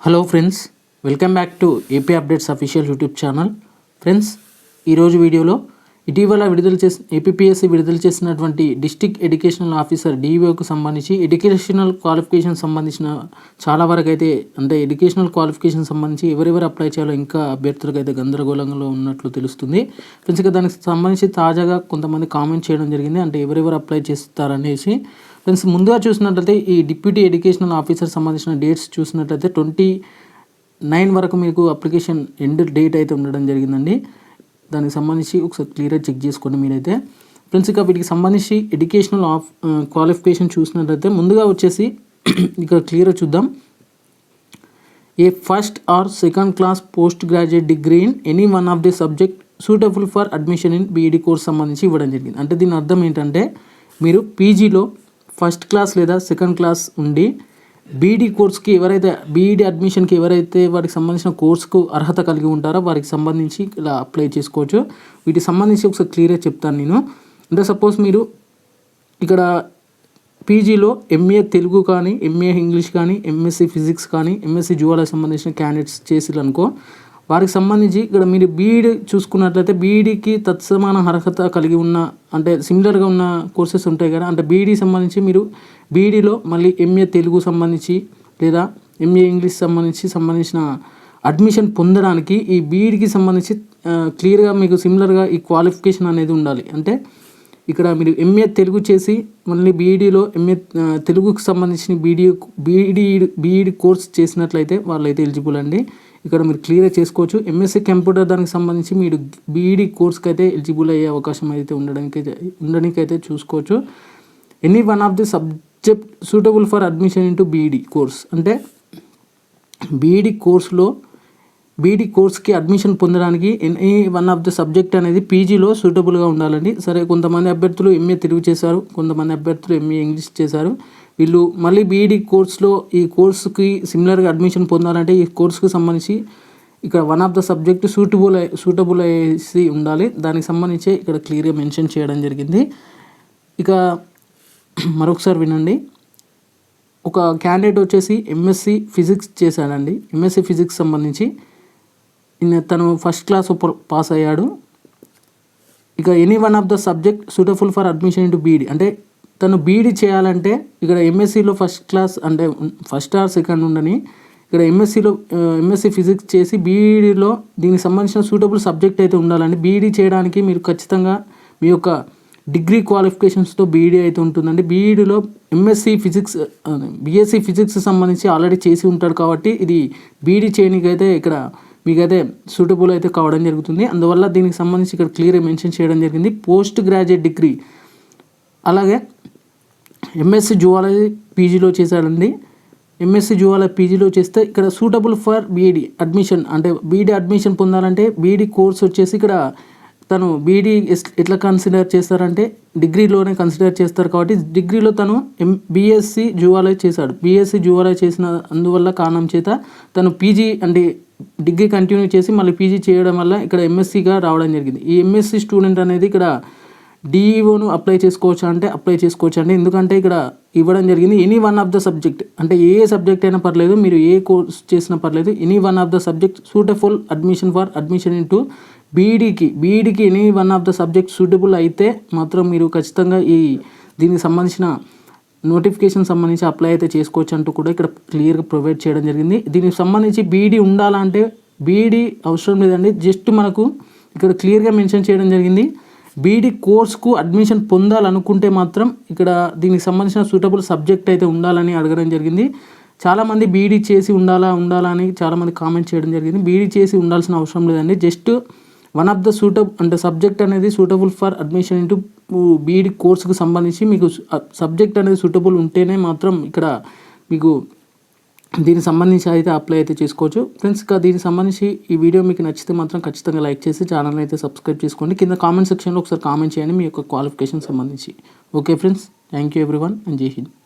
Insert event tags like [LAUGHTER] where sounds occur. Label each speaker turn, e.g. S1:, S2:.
S1: Hello friends welcome back to AP updates official YouTube channel friends ఈరోజు వీడియోలో ఇటీవల విడుదల చేసిన ఏపీఎస్సి విడుదల చేసినటువంటి డిస్టిక్ ఎడ్యుకేషనల్ ఆఫీసర్ డిఈఓకు సంబంధించి ఎడ్యుకేషనల్ క్వాలిఫికేషన్ సంబంధించిన చాలా వరకు అయితే అంటే ఎడ్యుకేషనల్ క్వాలిఫికేషన్ సంబంధించి ఎవరెవరు అప్లై చేయాలో ఇంకా అభ్యర్థులకు అయితే గందరగోళంలో ఉన్నట్లు తెలుస్తుంది. ఫ్రెండ్స్ ఇక దానికి సంబంధించి తాజాగా కొంతమంది కామెంట్ చేయడం జరిగింది. అంటే ఎవరెవరు అప్లై చేస్తారనేసి ఫ్రెండ్స్ ముందుగా చూసినట్లయితే ఈ డిప్యూటీ ఎడ్యుకేషనల్ ఆఫీసర్ సంబంధించిన డేట్స్ చూసినట్లయితే ట్వంటీ నైన్ వరకు మీకు అప్లికేషన్ ఎండ్ డేట్ అయితే ఉండడం జరిగిందండి. దానికి సంబంధించి ఒకసారి క్లియర్గా చెక్ చేసుకోండి మీరైతే ఫ్రెండ్స్ ఇక వీటికి సంబంధించి ఎడ్యుకేషనల్ ఆఫ్ క్వాలిఫికేషన్ చూసినట్లయితే ముందుగా వచ్చేసి [CLEARS THROAT] ఇక క్లియర్గా చూద్దాం. A first or second class post graduate degree in any one of the subject suitable for admission in BEd course సంబంధించి ఇవ్వడం జరిగింది. అంటే దీని అర్థం ఏంటంటే మీరు పీజీలో ఫస్ట్ క్లాస్ లేదా సెకండ్ క్లాస్ ఉండి బీఈడీ కోర్స్కి ఎవరైతే బీఈడీ అడ్మిషన్కి ఎవరైతే వారికి సంబంధించిన కోర్సుకు అర్హత కలిగి ఉంటారో వారికి సంబంధించి ఇలా అప్లై చేసుకోవచ్చు. వీటికి సంబంధించి ఒకసారి క్లియర్గా చెప్తాను నేను. అంటే సపోజ్ మీరు ఇక్కడ పీజీలో ఎంఏ తెలుగు కానీ ఎంఏ ఇంగ్లీష్ కానీ ఎంఎస్సి ఫిజిక్స్ కానీ ఎంఎస్సి జువాలజీ సంబంధించిన క్యాండిడేట్స్ చేసిరనుకో వారికి సంబంధించి ఇక్కడ మీరు బీఈడి చూసుకున్నట్లయితే బీఈడికి తత్సమాన అర్హత కలిగి ఉన్న అంటే సిమిలర్గా ఉన్న కోర్సెస్ ఉంటాయి కదా. అంటే బీఈడి సంబంధించి మీరు బీఈడిలో మళ్ళీ ఎంఏ తెలుగు సంబంధించి లేదా ఎంఏ ఇంగ్లీష్ సంబంధించి సంబంధించిన అడ్మిషన్ పొందడానికి ఈ బీఈడికి సంబంధించి క్లియర్గా మీకు సిమిలర్గా ఈ క్వాలిఫికేషన్ అనేది ఉండాలి. అంటే ఇక్కడ మీరు ఎంఏ తెలుగు చేసి మళ్ళీ బీఈడీలో ఎంఏ తెలుగుకు సంబంధించిన బీడీ బీఈడీ బీఈడి కోర్స్ చేసినట్లయితే వాళ్ళైతే ఎలిజిబుల్ అండి. ఇక్కడ మీరు క్లియర్ చేసుకోవచ్చు. ఎంఎస్సీ కంప్యూటర్ దానికి సంబంధించి మీరు బీఈడీ కోర్స్కి అయితే ఎలిజిబుల్ అయ్యే అవకాశం అయితే ఉండడానికి ఉండడానికి అయితే చూసుకోవచ్చు any one of the subject suitable for admission into BEd course అంటే బీఈడి కోర్సులో బీఈడి కోర్స్కి అడ్మిషన్ పొందడానికి any one of the subject అనేది పీజీలో సూటబుల్గా ఉండాలండి. సరే కొంతమంది అభ్యర్థులు ఎంఏ తెలుగు చేశారు కొంతమంది అభ్యర్థులు ఎంఏ ఇంగ్లీష్ చేశారు. వీళ్ళు మళ్ళీ బీఈడీ కోర్స్లో ఈ కోర్సుకి సిమిలర్గా అడ్మిషన్ పొందాలంటే ఈ కోర్సుకు సంబంధించి ఇక్కడ one of the subject suitable suitable అయ్యేసి ఉండాలి. దానికి సంబంధించి ఇక్కడ క్లియర్గా మెన్షన్ చేయడం జరిగింది. ఇక మరొకసారి వినండి. ఒక క్యాండిడేట్ వచ్చేసి ఎంఎస్సి ఫిజిక్స్ చేశాడండి. ఎంఎస్సి ఫిజిక్స్ సంబంధించి తను ఫస్ట్ క్లాస్ పాస్ అయ్యాడు. ఇక any one of the subject suitable for admission into BEd అంటే తను బీఈడి చేయాలంటే ఇక్కడ ఎంఎస్సిలో ఫస్ట్ క్లాస్ అంటే ఫస్ట్ ఆర్ సెకండ్ ఉండని ఇక్కడ ఎంఎస్సిలో ఎంఎస్సి ఫిజిక్స్ చేసి బీఈడిలో దీనికి సంబంధించిన సూటబుల్ సబ్జెక్ట్ అయితే ఉండాలండి. బీఈడి చేయడానికి మీరు ఖచ్చితంగా మీ యొక్క డిగ్రీ క్వాలిఫికేషన్స్తో బీఈడీ అయితే ఉంటుందండి. బీఈడీలో ఎంఎస్సి ఫిజిక్స్ బీఎస్సీ ఫిజిక్స్ సంబంధించి ఆల్రెడీ చేసి ఉంటాడు కాబట్టి ఇది బీఈడీ చేయడానికైతే ఇక్కడ మీకైతే సూటబుల్ అయితే కావడం జరుగుతుంది. అందువల్ల దీనికి సంబంధించి ఇక్కడ క్లియర్గా మెన్షన్ చేయడం జరిగింది. పోస్ట్ గ్రాడ్యుయేట్ డిగ్రీ అలాగే ఎంఎస్సి జువాలజీ పీజీలో చేశాడండి. ఎంఎస్సి జువాలజీ పీజీలో చేస్తే ఇక్కడ సూటబుల్ ఫర్ బీఈడి అడ్మిషన్ అంటే బీఈడి అడ్మిషన్ పొందాలంటే బీఈడి కోర్స్ వచ్చేసి ఇక్కడ తను బీఈడి ఎట్లా కన్సిడర్ చేస్తారంటే డిగ్రీలోనే కన్సిడర్ చేస్తారు కాబట్టి డిగ్రీలో తను ఎం బీఎస్సీ జువాలజీ చేశాడు. బీఎస్సీ జువాలజీ చేసిన అందువల్ల కారణం చేత తను పీజీ అంటే డిగ్రీ కంటిన్యూ చేసి మళ్ళీ పీజీ చేయడం వల్ల ఇక్కడ ఎంఎస్సీగా రావడం జరిగింది. ఈ ఎంఎస్సీ స్టూడెంట్ అనేది ఇక్కడ డిఈఓను అప్లై చేసుకోవచ్చు అంటే అప్లై చేసుకోవచ్చు అండి. ఎందుకంటే ఇక్కడ ఇవ్వడం జరిగింది any one of the subject. అంటే ఏ సబ్జెక్ట్ అయినా పర్లేదు మీరు ఏ కోర్స్ చేసినా పర్లేదు any one of the subject suitable admission for admission in to బీఈడికి. బీఈడికి any one of the subject suitable అయితే మాత్రం మీరు ఖచ్చితంగా ఈ దీనికి సంబంధించిన నోటిఫికేషన్ సంబంధించి అప్లై అయితే చేసుకోవచ్చు అంటూ కూడా ఇక్కడ క్లియర్గా ప్రొవైడ్ చేయడం జరిగింది. దీనికి సంబంధించి బీఈడీ ఉండాలంటే బీఈడీ అవసరం లేదండి. జస్ట్ మనకు ఇక్కడ క్లియర్గా మెన్షన్ చేయడం జరిగింది. బీఈడీ కోర్స్కు అడ్మిషన్ పొందాలనుకుంటే మాత్రం ఇక్కడ దీనికి సంబంధించిన సూటబుల్ సబ్జెక్ట్ అయితే ఉండాలని అడగడం జరిగింది. చాలామంది బీఈడీ చేసి ఉండాలా ఉండాలా అని చాలామంది కామెంట్ చేయడం జరిగింది. బీఈడీ చేసి ఉండాల్సిన అవసరం లేదండి. Just one of the suitable అంటే సబ్జెక్ట్ అనేది suitable for admission into BEd కోర్సుకు సంబంధించి మీకు సబ్జెక్ట్ అనేది సూటబుల్ ఉంటేనే మాత్రం ఇక్కడ మీకు దీనికి సంబంధించి అయితే అప్లై అయితే చేసుకోవచ్చు. ఫ్రెండ్స్ ఇంకా దీనికి సంబంధించి ఈ వీడియో మీకు నచ్చితే మాత్రం ఖచ్చితంగా లైక్ చేసి ఛానల్ అయితే సబ్స్క్రైబ్ చేసుకోండి. కింద కామెంట్ సెక్షన్లో ఒకసారి కామెంట్ చేయండి మీ యొక్క క్వాలిఫికేషన్ సంబంధించి. Okay friends thank you everyone and జై హింద్